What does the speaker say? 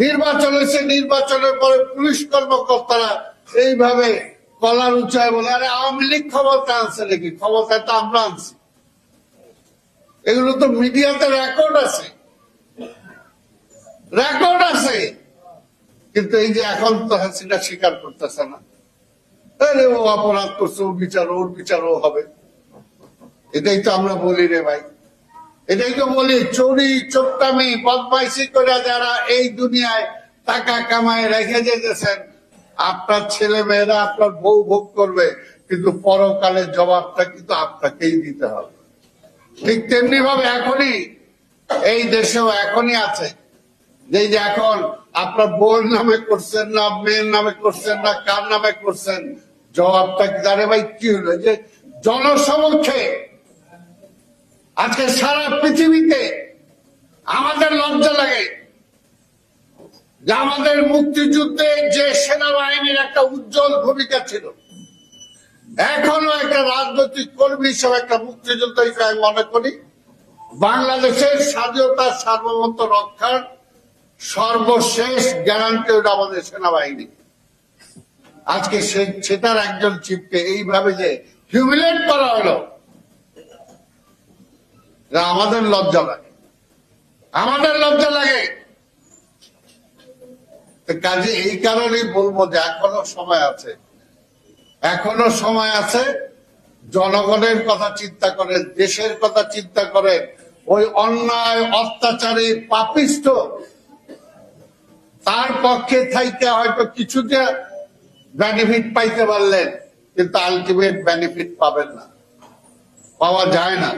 নির্বাচন হয়েছে, নির্বাচনের পরে পুলিশ কর্মকর্তারা এইভাবে কলার উঁচায় বলে, আরে আওয়ামী লীগ ক্ষমতা আনছে নাকি? ক্ষমতায় তো আমরা আনছি এগুলো তো মিডিয়াতে রেকর্ড আছে। রেকর্ড আছে। কিন্তু এই যে এখন তো হাসিনা স্বীকার করতেছে না। আরে ও অপরাধ করছে ও বিচার, ওর বিচার ও হবে। এটাই তো আমরা বলি রে ভাই। এটাই তো বলি চুরি চোট্টামি বদমাইশি করে যারা এই দুনিয়ায় টাকা কামায় রেখে যেতেছেন। আপনার ছেলে মেয়েরা আপনার বউ ভোগ করবে, কিন্তু পরকালের জবাবটা কিন্তু আপনাকেই দিতে হবে। ঠিক তেমনি ভাবে এখনই, এই দেশেও এখনই আছে। যে যে এখন আপনার বউয়ের নামে করছেন না, মেয়ের নামে করছেন না, কার নামে করছেন, জবাবটা দাঁড়ে ভাই, কি হলো? যে জনসমক্ষে আজকে সারা পৃথিবীতে আমাদের লজ্জা লাগে আমাদের মুক্তিযুদ্ধে যে সেনাবাহিনীর একটা উজ্জ্বল ভূমিকা ছিল, এখনও একটা রাজনৈতিক কর্মী হিসেবে একটা মুক্তিযোদ্ধা হিসেবে আমি মনে করি, বাংলাদেশের স্বাধীনতা সার্বভৌমত্ব রক্ষার সর্বশেষ গ্যারান্টি হলো আমাদের সেনাবাহিনী। আজকে সেটার একজন চিফকে এইভাবে যে হিউমিলেট করা হলো আমাদের লজ্জা লাগে। আমাদের লজ্জা লাগে। কাজে এই কারণেই বলব যে এখনও সময় আছে। এখনও সময় আছে, জনগণের কথা চিন্তা করেন দেশের কথা চিন্তা করেন ওই অন্যায়, অত্যাচারী পাপিষ্ট। তার পক্ষে থাইতে হয়তো কিছুটা বেনিফিট পাইতে পারলেন, কিন্তু আলটিমেট বেনিফিট পাবেন না। পাওয়া যায় না।